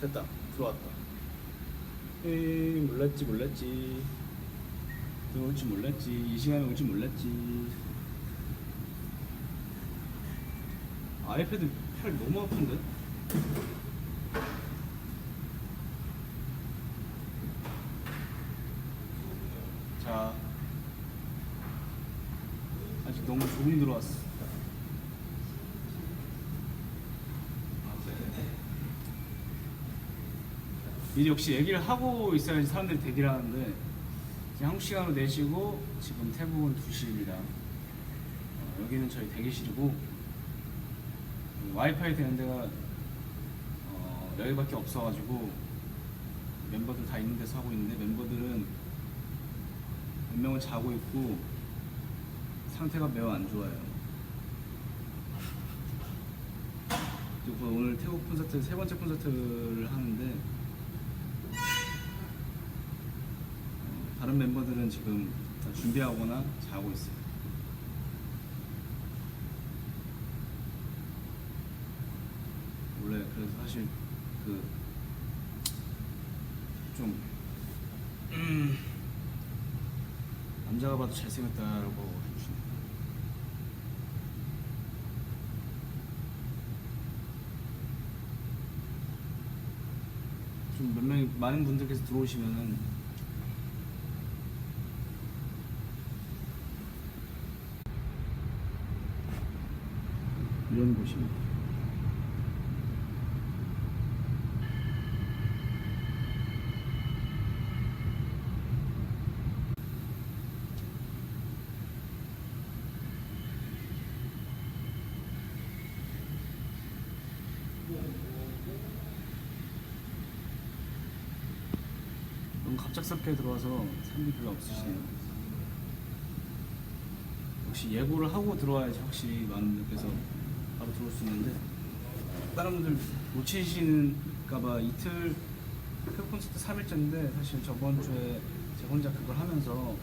됐다. 들어왔다. 에이 몰랐지 몰랐지. 들어올 줄 몰랐지. 이 시간에 올 줄 몰랐지. 아이패드 팔 너무 아픈데? 자. 아직 너무 조금 들어왔어 이제 역시 얘기를 하고 있어야지 사람들이 대기를 하는데 한국 시간으로 4시고 지금 태국은 2시입니다. 어, 여기는 저희 대기실이고 음, 와이파이 되는 데가 어, 여기밖에 없어가지고 멤버들 다 있는 데서 하고 있는데 멤버들은 몇 명은 자고 있고 상태가 매우 안 좋아요. 그리고 오늘 태국 콘서트 세 번째 콘서트를 하는데 다른 멤버들은 지금 다 준비하거나 자고 있어요. 원래 그래서 사실 그좀 음, 남자가 봐도 잘생겼다라고 해주시네요. 좀 몇 명이 많은 분들께서 들어오시면은 이런 곳입니다. 너무 갑작스럽게 들어와서 사람이 별로 없으시네요. 예고를 하고 들어와야지 확실히 많은 분들께서 바로 들어올 수 있는데 다른 분들 놓치시는가봐 이틀 그 콘서트 3일째인데 사실 저번 주에 제가 혼자 그걸 하면서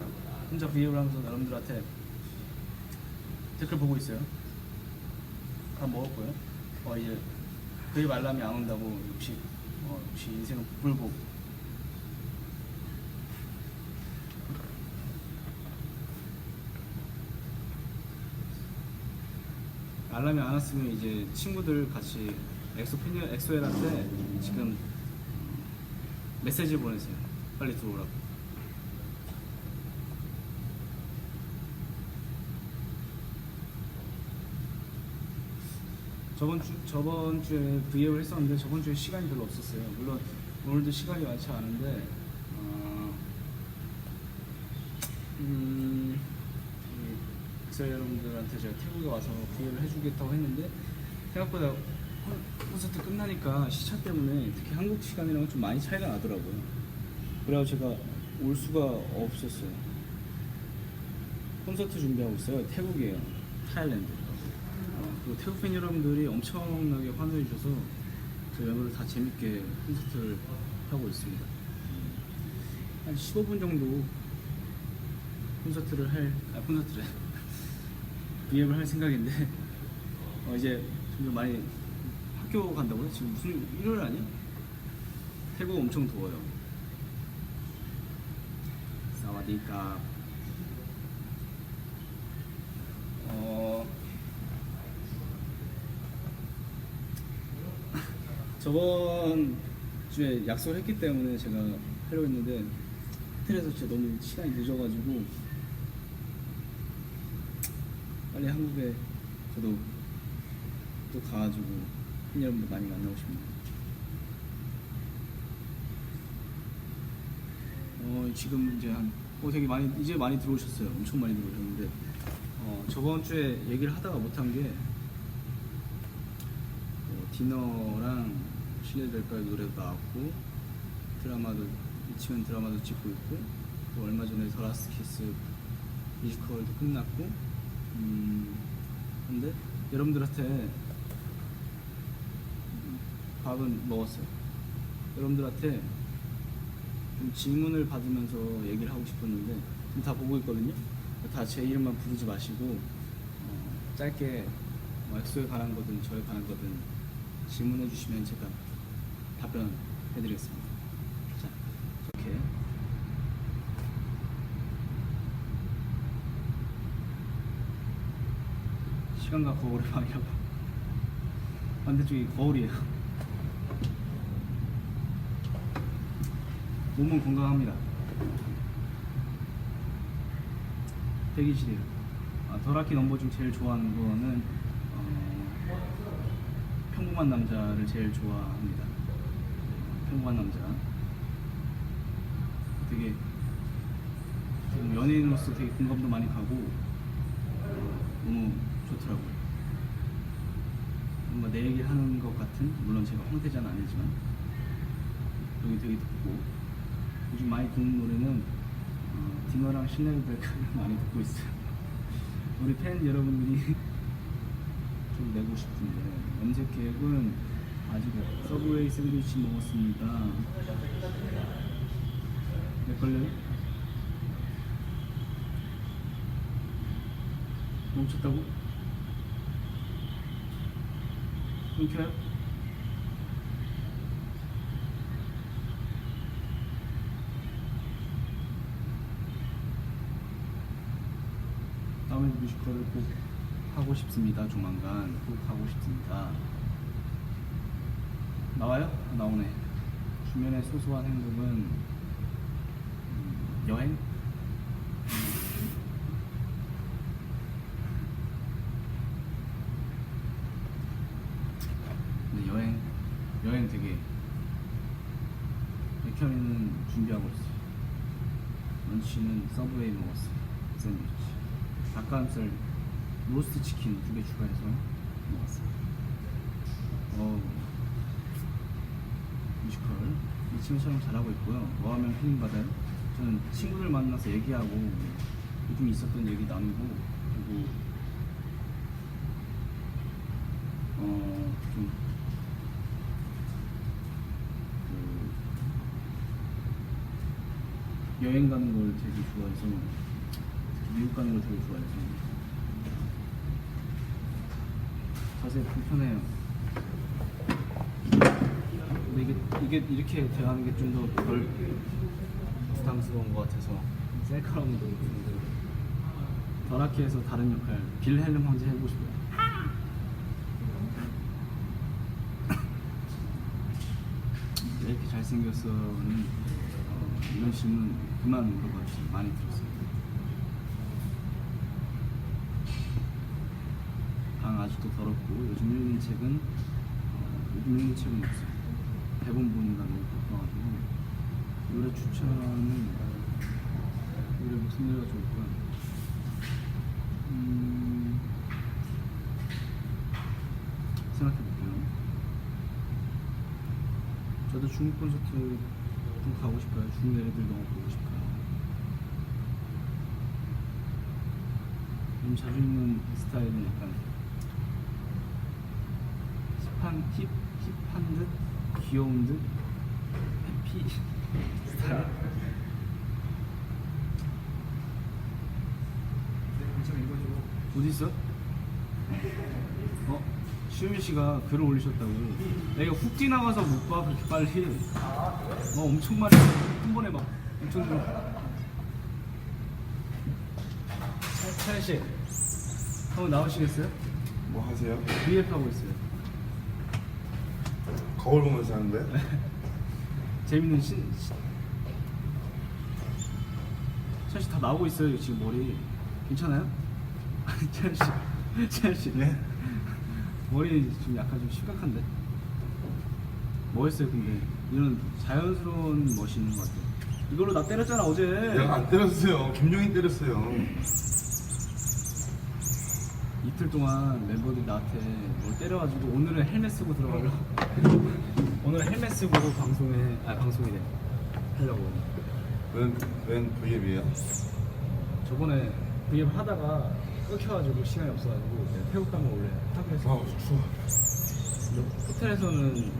혼자 브이앱을 하면서 여러분들한테 댓글 보고 있어요. 다 먹었고요. 어 이제 브이앱 알람이 안 온다고 역시 어, 역시 인생은 불복 알람이 안 왔으면 이제 친구들 같이 엑소 팬 엑소엘한테 지금 메시지 보내세요. 빨리 들어오라고. 저번 주 저번 주에 브이앱을 했었는데 저번 주에 시간이 별로 없었어요. 물론 오늘도 시간이 많지 않은데 어, 음, 이 엑셀 여러분들한테 제가 태국에 와서 브이앱을 해주겠다고 했는데 생각보다 콘- 콘서트 끝나니까 시차 때문에 특히 한국 시간이랑 좀 많이 차이가 나더라고요. 그래서 제가 올 수가 없었어요. 콘서트 준비하고 있어요. 태국이에요. 타일랜드. 어, 태국 팬 여러분들이 엄청나게 환호해 주셔서 저희 멤버들 다 재밌게 콘서트를 하고 있습니다. 한 15분 정도 콘서트를 할, 아, 콘서트를 비앱을 할 생각인데 어, 이제 좀 많이 학교 간다고요? 지금 무슨 일요일 아니야? 태국 엄청 더워요. 사와디카. 어 저번 주에 약속을 했기 때문에 제가 하려고 했는데 호텔에서 진짜 너무 시간이 늦어가지고 빨리 한국에 저도 또 가가지고 팬 여러분들 많이 만나고 싶네요. 어 지금 이제 한 어, 되게 많이 이제 많이 들어오셨어요. 엄청 많이 들어오셨는데 어, 저번 주에 얘기를 하다가 못한 게 어, 디너랑 실례될까요 노래도 나왔고 드라마도 미치면 드라마도 찍고 있고 또 얼마 전에 더 라스 키스 뮤지컬도 끝났고 음 근데 여러분들한테 음, 밥은 먹었어요. 여러분들한테 좀 질문을 받으면서 얘기를 하고 싶었는데 다 보고 있거든요. 다 제 이름만 부르지 마시고 어, 짧게 뭐 엑소에 관한 거든 저에 관한 거든 질문해 주시면 제가 답변해드리겠습니다. 자, 이렇게 시간과 거울의 방이라고 반대쪽이 거울이에요. 몸은 건강합니다. 대기실이에요. 아, 더라키 넘버 중 제일 좋아하는 거는 어, 평범한 남자를 제일 좋아합니다. 평범한 남자. 되게 연예인으로서 되게 공감도 많이 가고 어, 너무 좋더라고요. 뭔가 내 얘기 하는 것 같은 물론 제가 황태자는 아니지만 여기 되게 듣고 요즘 많이 듣는 노래는 어, 디너랑 신라이브레이크를 많이 듣고 있어요. 우리 팬 여러분들이 좀 내고 싶은데 염색 계획은 아직 서브웨이 샌드위치 먹었습니다. 몇 걸려요? 멈췄다고? 끊겨요? 다음에 뮤지컬을 꼭 하고 싶습니다. 조만간 꼭 하고 싶습니다. 나와요? 아, 나오네. 주변의 소소한 행동은 음, 여행? 근데 여행 여행 되게 백현이는 준비하고 있어요. 런치는 서브웨이 먹었어요. 샌드위치. 닭가슴살 로스트 치킨 두 개 추가해서 먹었어요. 어, 뮤지컬 이 친구처럼 잘하고 있고요. 뭐 하면 힐링 받아요? 저는 친구들 만나서 얘기하고 요즘 있었던 얘기 나누고 그리고 어 좀 그 여행 가는 걸 되게 좋아해서 미국 가는 걸 되게 좋아해서 자세 불편해요. 근데 이게 이게 이렇게 대하는 게 좀 더 덜 부담스러운 것 같아서 셀카로는 너무 좋은데 더라키에서 다른 역할 빌헬름 황제 해보고 싶어요. 왜 이렇게 잘생겼어는 어, 이런 질문 그만 물어봐주시 많이 들었어요. 방 아직도 더럽고 요즘 읽는 책은 어, 요즘 읽는 책은 없어요. 대본 보는 거 너무 바빠가지고 노래 추천은 노래 무슨 노래가 좋을까? 음, 생각해 볼게요. 저도 중국 콘서트 좀 가고 싶어요. 중국 애들 너무 보고 싶어요. 요즘 자주 입는 스타일은 약간 힙한 힙 힙한 듯 귀여운 듯 해피 스타일. 어디 있어? 어? 시우미 씨가 글을 올리셨다고. 내가 훅 지나가서 못 봐 그렇게 빨리. 어 엄청 많이 한 번에 막 엄청 들어. 차현 씨, 한번 나오시겠어요? 뭐 하세요? 브이앱 하고 있어요. 거울 보면서 하는데? 재밌는 신. 신- 차현 씨다 나오고 있어요 지금 머리. 괜찮아요? 차현 씨, 차현 씨. 네? 머리 지금 약간 좀 심각한데? 뭐 했어요 근데? 이런 자연스러운 멋이 있는 것 같아요 이걸로 나 때렸잖아 어제 내가 안 때렸어요. 김용희 때렸어요. 이틀 동안 멤버들이 나한테 뭘 때려가지고 오늘은 헬멧 쓰고 들어가려고 오늘 헬멧 쓰고 방송에 아 방송이래 하려고 웬, 웬 V앱이에요? 저번에 브이앱 하다가 끊겨가지고 시간이 없어가지고 태국 가면 원래 하기로 아, 추워. 근데 호텔에서는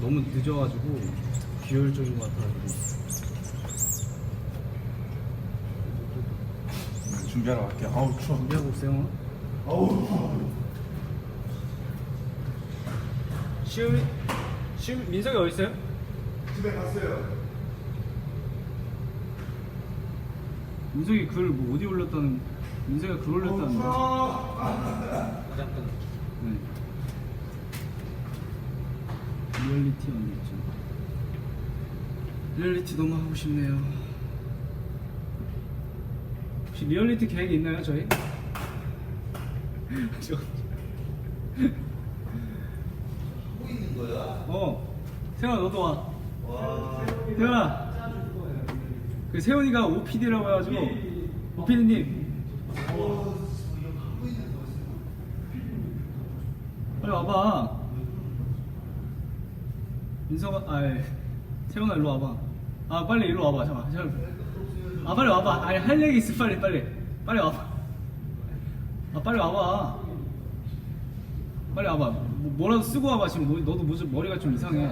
너무 늦어가지고 비효율적인 것 같아가지고 네, 준비하러 갈게요. 아우, 추워. 준비하고 오세요 아우. 시우미 지금 민석이 어디 있어요? 집에 갔어요. 민석이 글 뭐 어디 올렸다는 글 올렸다는 거. 네. 리얼리티 언니 있죠. 리얼리티 너무 하고 싶네요. 혹시 리얼리티 계획 있나요, 저희? 저- 하고 있는 거야? 어, 세훈아 너도 와. 와 세훈아. 그 세훈이가 OPD라고 해가지고 OPD님 와봐. 민석아, 아, 예. 세훈아 일로 와봐. 아 빨리 일로 와봐. 잠깐, 잠깐. 아 빨리 와봐. 아니 할 얘기 있어 빨리 빨리 빨리 와봐. 아 빨리 와봐. 빨리 와봐. 뭐, 뭐라도 쓰고 와봐 지금 뭐, 너도 무슨 머리가 좀 이상해.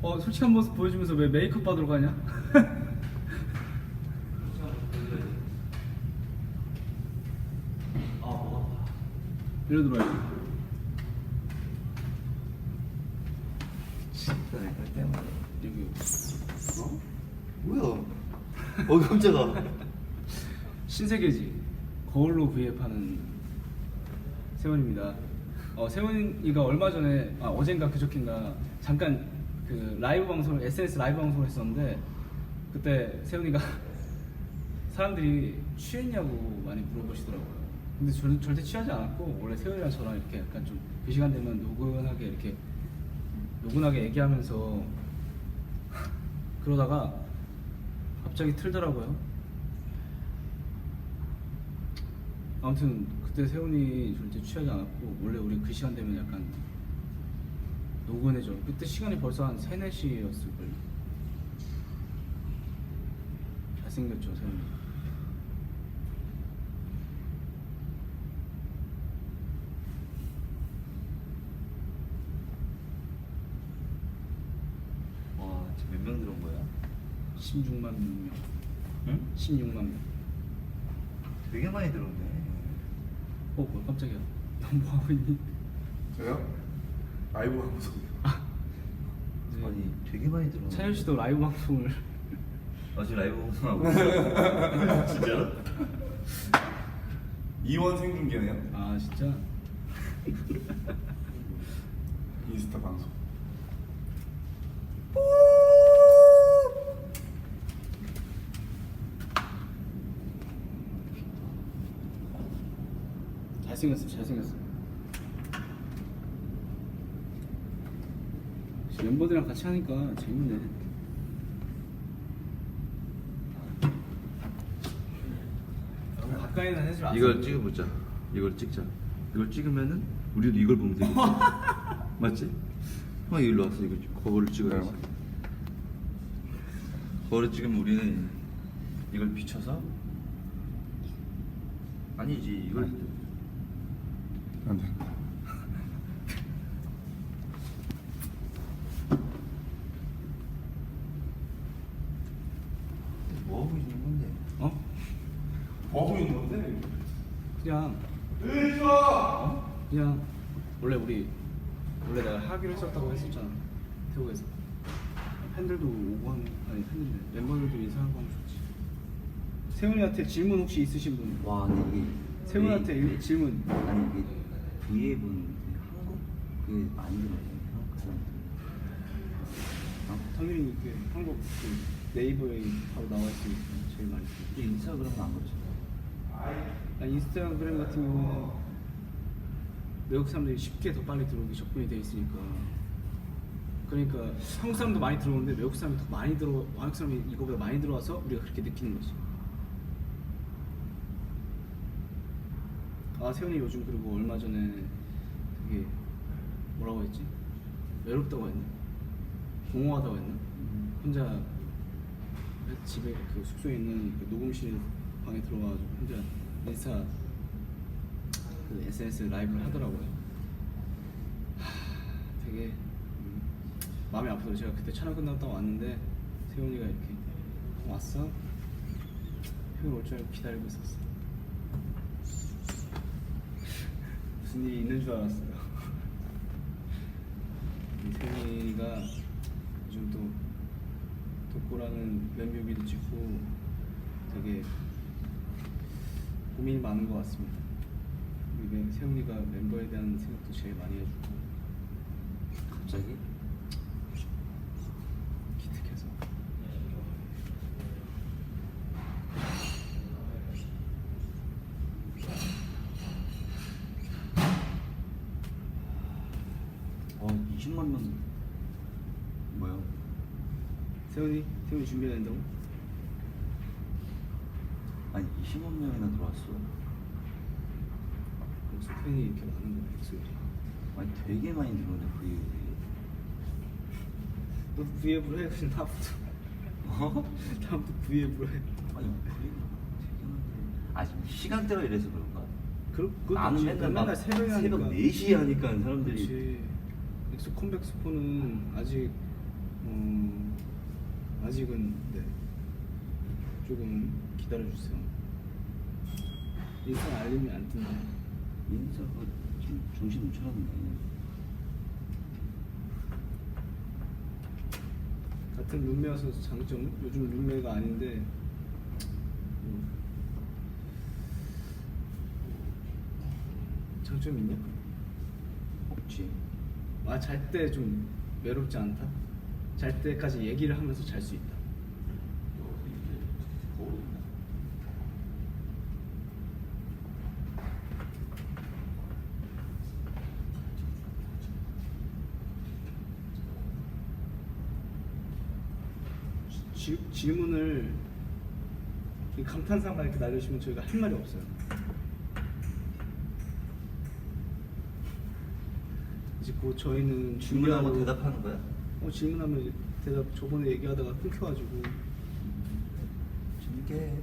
어 솔직한 모습 보여주면서 왜 메이크업 받으러 가냐? 아 뭐가 이리 들어와야지. 진짜 내가 때문에 여기 어? 뭐야 어 깜짝아 신세계지 거울로 V앱하는 세원입니다. 어 세원이가 얼마 전에 아 어젠가 그저께인가 잠깐 그 라이브 방송을 SNS 라이브 방송을 했었는데 그때 세원이가 사람들이 취했냐고 많이 물어보시더라고요. 근데 저는 절대 취하지 않았고 원래 세원이랑 저랑 이렇게 약간 좀 그 시간 되면 노근하게 이렇게 노근하게 얘기하면서 그러다가 갑자기 틀더라고요. 아무튼 그때 세훈이 절대 취하지 않았고 원래 우리 그 시간 되면 약간 노곤해져. 그때 시간이 벌써 한 3, 4시였을 걸요. 잘생겼죠 세훈이 와 지금 몇 명 들어온 거야? 16만 명 응? 16만 명 되게 많이 들어오네 어, 뭐야 깜짝이야 너 뭐 하고 있니? 저요? 라이브 방송이요. 이제 아니 되게 많이 들어오네 찬현 씨도 라이브 방송을 아 지금 라이브 방송하고 있어 진짜로? 이원 생중계네요. 아 진짜? 인스타 방송. 잘생겼어 잘생겼어. 멤버들이랑 같이 하니까 재밌네. 너무 가까이는 하지 마세요. 이걸 찍어보자. 이걸 찍자. 이걸 찍으면은 우리도 이걸 보면 되겠지. 맞지? 형 일로 와서 이거 찍- 거울을 찍어야지. 거울을 찍으면 우리는 이걸 비춰서? 아니지. 이걸 안 된다. 뭐 하고 있는 건데? 어? 뭐 하고 있는 건데? 그냥 으쌰! 어? 그냥 원래 우리 원래 내가 하기로 했었다고 했었잖아 태국에서 팬들도 오고 하면 아니 팬들 멤버들도 인사하고 하면 좋지 세훈이한테 질문 혹시 있으신 분? 와 근데 이게 세훈한테 일- 질문 아니 이게 V앱은 한국 그게 많이 들어요 한국 사람들 당연히 이게 한국 그 네이버에 바로 나와 있으니까 제일 많이 쓰죠. 근데 인스타그램은 안 그렇죠 아, 인스타그램 같은 경우는 외국 사람들이 쉽게 더 빨리 들어오기 접근이 돼 있으니까 그러니까 한국 사람도 많이 들어오는데 외국 사람이 더 많이 들어 한국 사람이 이거보다 많이 들어와서 우리가 그렇게 느끼는 거지. 아 세훈이 요즘 그리고 얼마 전에 되게 뭐라고 했지 외롭다고 했나 공허하다고 했나 혼자 집에 그 숙소에 있는 그 녹음실 방에 들어가가지고 혼자 인스타 그 SNS 라이브를 하더라고요. 하, 되게 음, 마음이 아프더라고요. 제가 그때 촬영 끝났다 왔는데 세훈이가 이렇게 왔어? 형이 올 줄 알고 기다리고 있었어. 무슨 일이 있는 줄 알았어요. 세미가 요즘 또 독고라는 면뮤비도 찍고 되게 고민이 많은 것 같습니다. 우리 세훈이가 멤버에 대한 생각도 제일 많이 해주고 갑자기? 준비해야 된다고? 아니 20만 명이나 들어왔어. 그래서 팬이 이렇게 많은 거야 목소리. 아니 되게 많이 들어오는데 그게 너 V앱으로 해 그냥 다음부터. 어? 다음부터 V앱으로 해. 아니 되게 많은데. 아 지금 시간대가 이래서 그런가? 그럼 그것도 나는 있지. 맨날 막 새벽에 하니까. 새벽 4시에 하니까 사람들이 그렇지. 엑소 컴백 스포는 아직 어, 아직은 네 조금 기다려 주세요. 인상 알림이 안 뜨네. 인사가 좀 정신 못 차렸네. 같은 룸메여서 장점 요즘 룸메가 아닌데 뭐, 장점 있냐? 없지. 아 잘 때 좀 외롭지 않다? 잘 때까지 얘기를 하면서 잘 수 있다. 지, 질문을 이 감탄사만 이렇게 날려주시면 저희가 할 말이 없어요. 이제 곧 저희는 질문하고 준비하고- 대답하는 거야? 어 질문하면 대답 저번에 얘기하다가 끊겨가지고 재밌게.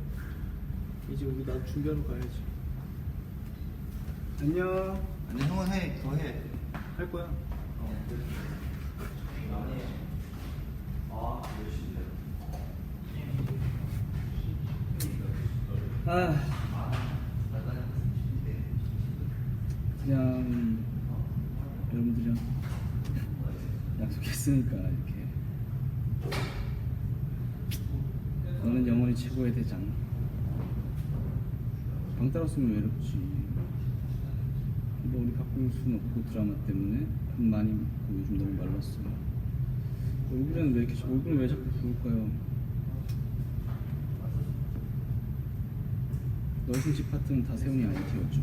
이제 우리 나도 준비하러 가야지. 안녕. 아니 형은 해, 더 해. 할 거야. 아. 그냥 여러분들이랑 약속했으니까 이렇게. 너는 영원히 최고의 대장. 방 따랐으면 외롭지? 뭐 우리 바꿀 수는 없고 드라마 때문에? 밥 많이 먹고 요즘 너무 말랐어요 얼굴에는 왜 이렇게 얼굴은 왜 자꾸 부을까요? 너승집 파트는 다 세훈이 아이디어죠.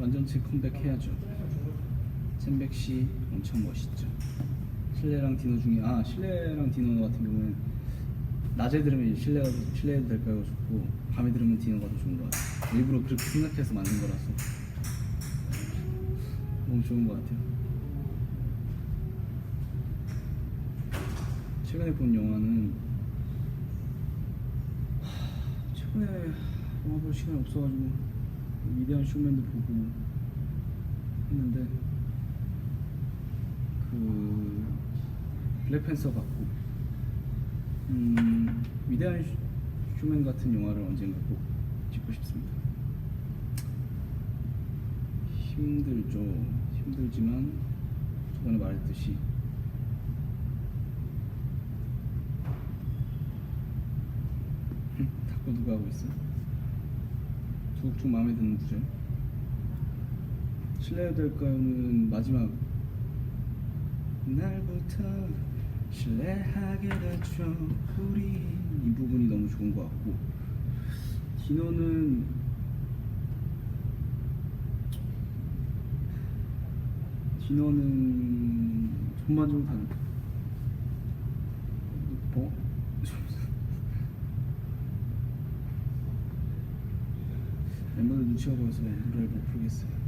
완전체 컴백해야죠 잼백씨 엄청 멋있죠. 실내랑 디노 중에 아 실내랑 디노 같은 경우는 낮에 들으면 실내가 실내도 될까요? 좋고 밤에 들으면 디노가 더 좋은 것 같아요. 일부러 그렇게 생각해서 만든 거라서. 너무 좋은 것 같아요. 최근에 본 영화는 하, 최근에 영화 볼 시간이 없어가지고 위대한 쇼맨도 보고 했는데 그 블랙팬서 봤고 음 위대한 쇼- 쇼맨 같은 영화를 언젠가 꼭 찍고 싶습니다. 힘들죠. 힘들지만 저번에 말했듯이 흠, 탁구 누가 하고 있어? 두곡중 마음에 드는 구절. 실례해도 될까요는 마지막 날부터 신뢰하게 됐죠 우리 이 부분이 너무 좋은 것 같고. 디노는 디노는 전반적으로 다 뭐? 멤버들 눈치가 보여서 노래를 못 부르겠어요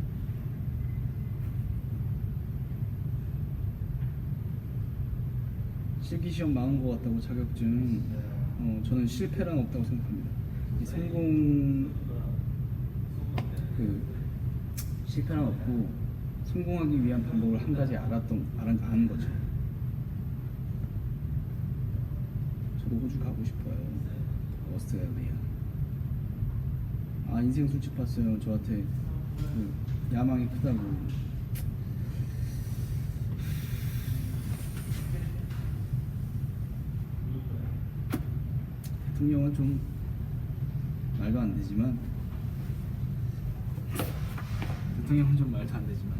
실기 시험 망한 것 같다고 자격증 어, 저는 실패란 없다고 생각합니다. 이 성공 그 실패란 없고 성공하기 위한 방법을 한 가지 알았던 알아, 아는 거죠. 저도 호주 가고 싶어요. 오스트레일리아. 아 인생 술집 봤어요. 저한테 그 야망이 크다고. 대통령은 좀 말도 안 되지만 대통령은 좀 말도 안 되지만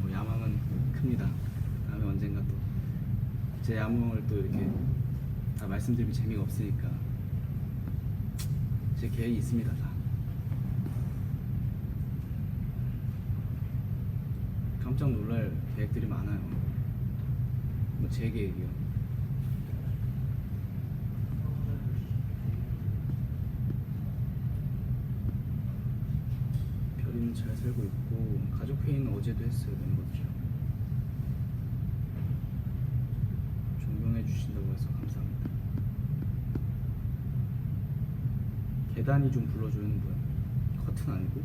뭐 야망은 큽니다. 다음에 언젠가 또 제 야망을 또 이렇게 다 말씀드리면 재미가 없으니까 제 계획이 있습니다 다. 깜짝 놀랄 계획들이 많아요. 뭐 제 계획이요. 별이는 잘 살고 있고 가족 회의는 어제도 했어요 멤버들이랑. 존경해 주신다고 해서 감사합니다. 계단이 좀 불러주는 거야. 커튼 아니고?